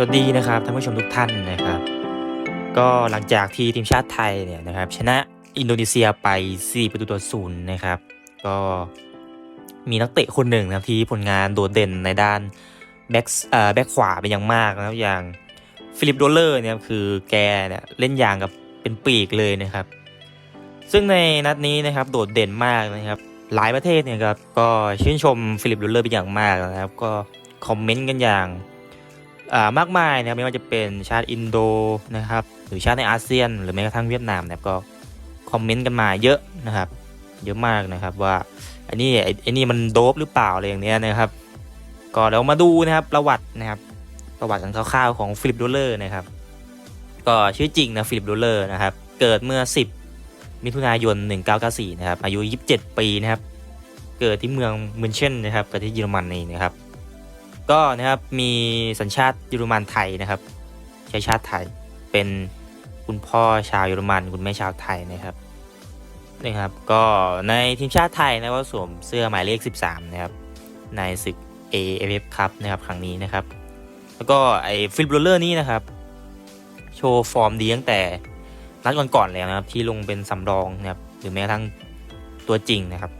วัสดีนะครับท่านผู้ชมทุกท่านนะครับ ก็หลังจากที่ทีมชาติไทยเนี่ยนะครับ ชนะอินโดนีเซียไป 4 ประตูต่อศูนย์นะครับ ก็มีนักเตะคนหนึ่งนะครับที่ผลงานโดดเด่นในด้านแบ็กแบ็กขวาเป็นอย่างมากนะครับอย่างฟิลิปโดเลอร์เนี่ยคือแกเนี่ยเล่นอย่างกับเป็นปีกเลยนะครับ ซึ่งในนัดนี้นะครับโดดเด่นมากนะครับ หลายประเทศเนี่ยครับก็ชื่นชมฟิลิปโดเลอร์เป็นอย่างมากนะครับ ก็คอมเมนต์กันอย่าง มากมายนะครับไม่ว่าจะเป็นชาติอินโดนะครับหรือชาติในอาเซียน หรือแม้กระทั่งเวียดนามนะครับก็คอมเมนต์กันมาเยอะนะครับ เยอะมากนะครับว่าอันนี้ไอ้นี่มันโดบหรือเปล่าอะไรอย่างเนี้ยนะครับก็เดี๋ยวมาดูนะครับประวัตินะครับ ประวัติของคร่าวๆของฟิลิปโดเลอร์นะครับ ก็ชื่อจริงนะฟิลิปโดเลอร์นะครับ เกิดเมื่อ 10 มิถุนายน 1994 นะครับ อายุ 27 ปีนะครับ เกิดที่เมืองมินเชนนะครับประเทศเยอรมันนี่นะครับ ก็นะครับมีสัญชาติเยอรมันไทยนะครับใช้ชาติไทยเป็นคุณพ่อชาวเยอรมันคุณแม่ชาวไทยนะครับนี่ครับก็ในทีมชาติไทยนะก็สวมเสื้อหมายเลข 13 นะครับในศึก AFF ครับนะครับครั้งนี้นะครับ แล้วก็ไอ้ฟิลโรเลอร์นี่นะครับ โชว์ฟอร์มดีตั้งแต่นัดก่อนๆแล้วนะครับ ที่ลงเป็นสำรองนะครับหรือแม้กระทั่งตัวจริงนะครับ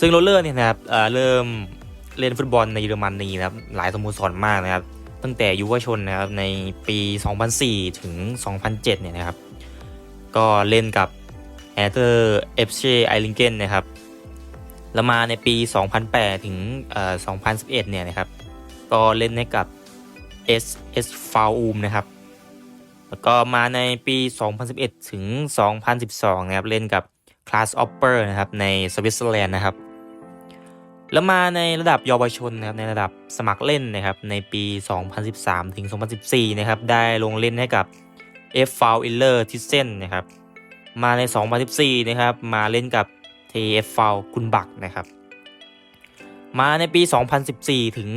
ซึ่งโรเลอร์เนี่ยนะครับเออเริ่ม เล่นฟุตบอลในเยอรมนีนะครับหลายสโมสรมากนะครับ ตั้งแต่ยุวชนนะครับในปี 2004 ถึง 2007 เนี่ยนะครับ ก็เล่นกับแฮเตอร์เอฟเชไอลิงเกนนะครับแล้วมาในปี 2008 ถึง 2011 เนี่ยนะครับ ก็เล่นให้กับ S S f a u m นะครับ แล้วก็มาในปี 2011 ถึง 2012 นะครับ เล่นกับ Class Opper นะครับ ในสวิตเซอร์แลนด์นะครับ แล้วมาในระดับเยาวชนนะครับในระดับสมัครเล่นนะครับในปี 2013 ถึง 2014 นะครับได้ลงเล่นให้กับ F f a u i l l e r t i s e n นะครับมาใน 2014 นะครับมาเล่นกับ TF f a u คุณบักนะครับมาในปี 2014 ถึง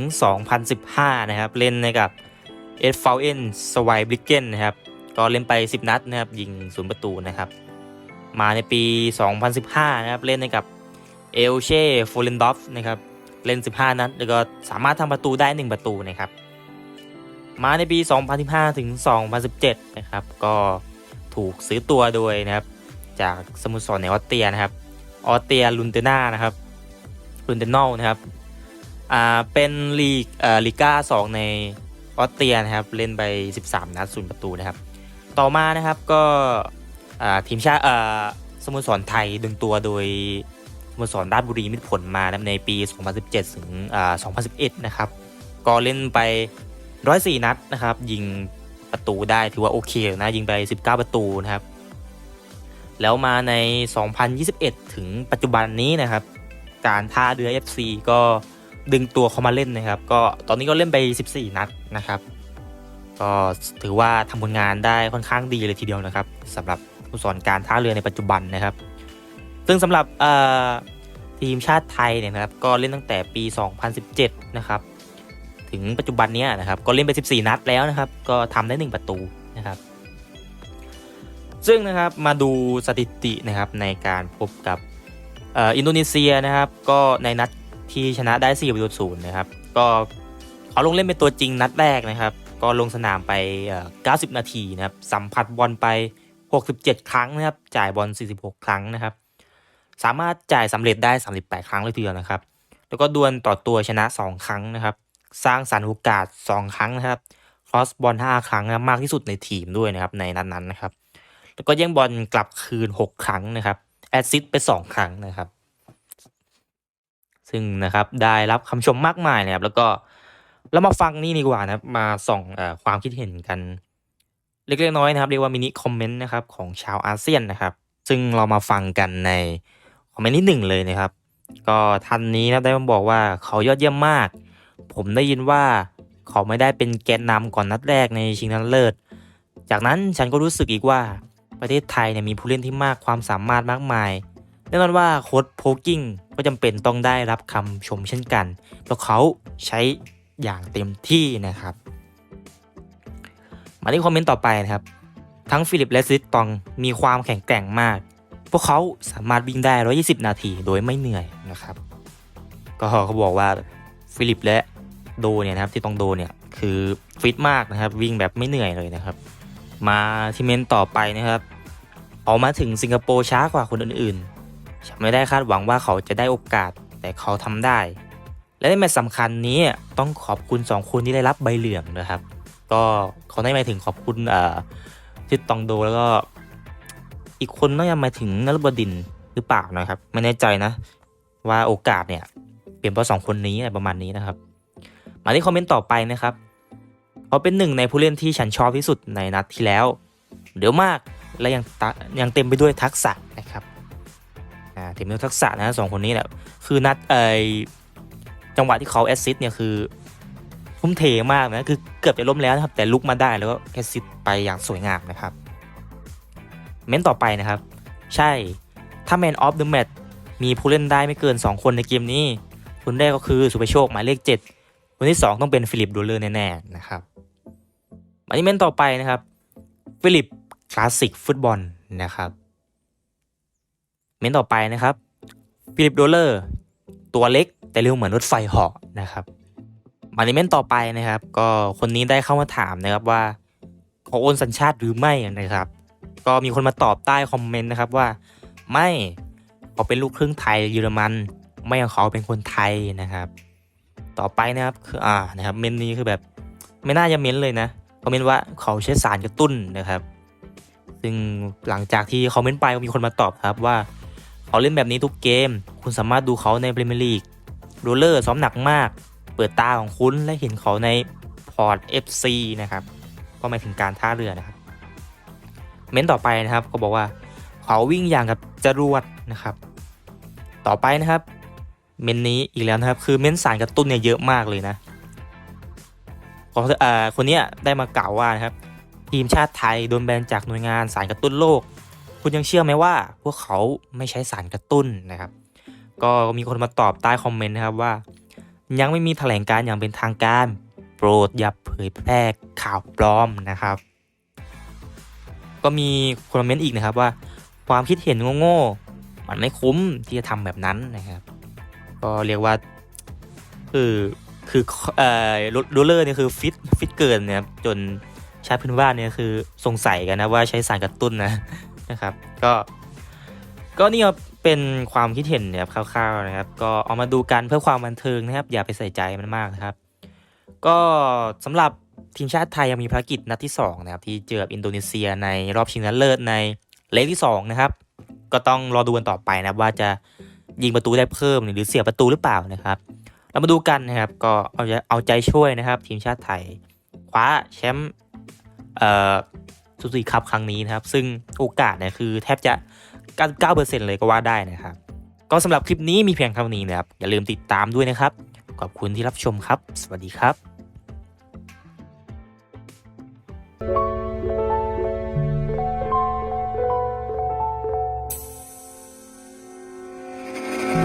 2015 นะครับเล่นในกับ s v n s w i b r i g g e n นะครับก็เล่นไป 10 นัดนะครับยิงศูนย์ประตูนะครับมาในปี 2015 นะครับเล่นในกับ เอลเช่โฟเลนดอฟนะครับเล่น 15 นัดแล้วก็สามารถทำประตูได้ 1 ประตูนะครับ มาในปี 2015 ถึง 2017 นะครับ ก็ถูกซื้อตัวโดยนะครับ จากสโมุทรสรในออสเตรียนะครับ ออสเตรียลุนเตนานะครับลุนเตนอลนะครับ อ่า เป็นลีกเอ่อลีก้า 2 ในออสเตรียนะครับ เล่นไป 13 นัดศูนย์ประตูนะครับ ต่อมานะครับก็อ่าทีมชาติอ่าสโมุทรสรไทยดึงตัวโดย สโมสรราชบุรีมิตรผลมาในปี 2017 ถึง 2011 นะครับ ก็เล่นไป 104 นัดนะครับ ยิงประตูได้ถือว่าโอเคนะ ยิงไป 19 ประตูนะครับ แล้วมาใน 2021 ถึงปัจจุบันนี้นะครับ การท่าเรือ FC ก็ดึงตัวเขามาเล่นนะครับ ก็ตอนนี้ก็เล่นไป 14 นัดนะครับ ก็ถือว่าทำผลงานได้ค่อนข้างดีเลยทีเดียวนะครับสำหรับผู้สอนการท่าเรือในปัจจุบันนะครับ ซึ่งสำหรับทีมชาติไทยเนี่ยนะครับก็เล่นตั้งแต่ปี 2017 นะครับ ถึงปัจจุบันนี้นะครับก็เล่นไป 14 นัดแล้วนะครับ ก็ทำได้ 1 ประตูนะครับ ซึ่งนะครับมาดูสถิตินะครับในการพบกับอ,อินโดนีเซียนะครับ ก็ในนัดที่ชนะได้4ประตูศูนย์นะครับ ก็เขาลงเล่นเป็นตัวจริงนัดแรกนะครับ ก็ลงสนามไปเอ่อ90 นาทีนะครับ สัมผัสบอลไป 67 ครั้งนะครับ จ่ายบอล 46 ครั้งนะครับ สามารถจ่ายสำเร็จได้ 38 ครั้งเลยทีเดียวนะครับ แล้วก็ดวลต่อตัวชนะ 2 ครั้งนะครับ สร้างสรรค์โอกาส 2 ครั้งนะครับครอสบอล5ครั้งนะมากที่สุดในทีมด้วยนะครับในนัดนั้นนะครับ แล้วก็แย่งบอลกลับคืน 6 ครั้งนะครับแอดซิสไป 2 ครั้งนะครับ ซึ่งนะครับได้รับคำชมมากมายนะครับ แล้วก็เรามาฟังนี่ดีกว่านะครับมาส่องออความคิดเห็นกัน เล็กๆน้อยๆนะครับ เรียกว่ามินิคอมเมนต์นะครับของชาวอาเซียนนะครับ ซึ่งเรามาฟังกันใน คอมเมนต์ที่หนึ่งเลยนะครับ ก็ท่านนี้นะได้มาบอกว่าเขายอดเยี่ยมมาก ผมได้ยินว่าเขาไม่ได้เป็นแกนนำก่อนนัดแรกในชิงชนะเลิศ จากนั้นฉันก็รู้สึกอีกว่าประเทศไทยเนี่ยมีผู้เล่นที่มากความสามารถมากมายแน่นอนว่าโค้ชโพกิ้งก็จำเป็นต้องได้รับคำชมเช่นกันเพราะเขาใช้อย่างเต็มที่นะครับ มาที่คอมเมนต์ต่อไปนะครับ ทั้งฟิลิปและซิตตองมีความแข็งแกร่งมาก พวกเขาสามารถวิ่งได้ 120 นาทีโดยไม่เหนื่อยนะครับ ก็เขาบอกว่าฟิลิปและโดเนี่ยนะครับที่ต้องโดเนี่ยคือฟิตมากนะครับ วิ่งแบบไม่เหนื่อยเลยนะครับ มาที่เมนต่อไปนะครับออกมาถึงสิงคโปร์ช้ากว่าคนอื่นๆฉันไม่ได้คาดหวังว่าเขาจะได้โอกาสแต่เขาทำได้ และในแมตช์สำคัญนี้ต้องขอบคุณ 2 คนที่ได้รับใบเหลืองนะครับ ก็เขาได้หมายถึงขอบคุณเอ่ตองโดแล้วก็ อีกคนน่าจะมาถึงนรบดินหรือเปล่านะครับ ไม่แน่ใจนะ ว่าโอกาสเนี่ยเปลี่ยนเพราะสองคนนี้อะไรประมาณนี้นะครับ มาที่คอมเมนต์ต่อไปนะครับเขาเป็นหนึ่งในผู้เล่นที่ฉันชอบที่สุดในนัดที่แล้วเดี๋ยวมากและยังยังเต็มไปด้วยทักษะนะครับอ่าเต็มไปด้วยทักษะนะสองคนนี้แหละคือนัดเออจังหวะที่เขาแอสซิสต์เนี่ยคือทุ่มเทมากนะคือเกือบจะล้มแล้วนะครับแต่ลุกมาได้แล้วก็แอสซิสต์ไปอย่างสวยงามนะครับ เม้นต่อไปนะครับ ใช่ ถ้า Man of the Match มีผู้เล่นได้ไม่เกิน 2 คนในเกมนี้ คนแรกก็คือสุภโชคหมายเลข 7 คนที่ 2 ต้องเป็นฟิลิปดูเลอร์แน่ๆนะครับมาที่เมนต่อไปนะครับ ฟิลิปคลาสสิกฟุตบอลนะครับ เมนต่อไปนะครับ ฟิลิปโดเลอร์ตัวเล็กแต่เร็วเหมือนรถไฟเหาะนะครับมาที่เมนต่อไปนะครับ ก็คนนี้ได้เข้ามาถามนะครับว่าเขาโอนสัญชาติหรือไม่นะครับ ก็มีคนมาตอบใต้คอมเมนต์นะครับว่า ไม่เขาเป็นลูกครึ่งไทยเยอรมัน ไม่ของเขาเป็นคนไทยนะครับ ต่อไปนะครับคืออ่านะครับเมนนี้คือแบบไม่น่าจะเม้นเลยนะเขาเม้นว่าเขาใช้สารกระตุ้นนะครับ ซึ่งหลังจากที่เขาเม้นไปก็มีคนมาตอบครับว่าเขาเล่นแบบนี้ทุกเกม คุณสามารถดูเขาในพรีเมียร์ลีกโรเลอร์ซ้อมหนักมาก เปิดตาของคุณและเห็นเขาในพอร์ต FC นะครับ ก็หมายถึงการท่าเรือนะครับ เม้นต่อไปนะครับก็บอกว่าเขาวิ่งอย่างกับจรวดนะครับ ต่อไปนะครับ เมนนี้อีกแล้วนะครับ คือเม้นสารกระตุ้นเนี่ยเยอะมากเลยนะของเอ่อคนเนี้ยได้มากล่าวว่านะครับ ทีมชาติไทยโดนแบนจากหน่วยงานสารกระตุ้นโลก คุณยังเชื่อไหมว่า พวกเขาไม่ใช้สารกระตุ้นนะครับ ก็มีคนมาตอบใต้คอมเมนต์นะครับว่า ยังไม่มีแถลงการอย่างเป็นทางการ โปรดอย่าเผยแพร่ข่าวปลอมนะครับ ก็มีคนมาเมนต์อีกนะครับว่าความคิดเห็นโง่ๆมันไม่คุ้มที่จะทำแบบนั้นนะครับ ก็เรียกว่าคือคือเอ่อโรลเลอร์เนี่ยคือฟิตฟิตเกินนะครับจนชาติพื้นบ้านเนี่ยคือสงสัยกันนะว่าใช้สารกระตุ้นนะนะครับ ก็ก็นี่ก็เป็นความคิดเห็นเนี่ยคร่าวๆนะครับ ก็เอามาดูกันเพื่อความบันเทิงนะครับ อย่าไปใส่ใจมันมากนะครับ ก็สำหรับ ทีมชาติไทยยังมีภารกิจนัดที่2นะครับที่เจอกับอินโดนีเซียในรอบชิงชนะเลิศในเลกที่2นะครับก็ต้องรอดูกันต่อไปนะครับว่าจะยิงประตูได้เพิ่มหรือเสียประตูหรือเปล่านะครับ เรามาดูกันนะครับก็เอาใจเอาใจช่วยนะครับ ทีมชาติไทยคว้าแชมป์เอ่อซูซูกิคัพครั้งนี้นะครับ ซึ่งโอกาสเนี่ยคือแทบจะ 99%เลยก็ว่าได้นะครับ ก็สำหรับคลิปนี้มีเพียงเท่านี้นะครับ อย่าลืมติดตามด้วยนะครับ ขอบคุณที่รับชมครับ สวัสดีครับ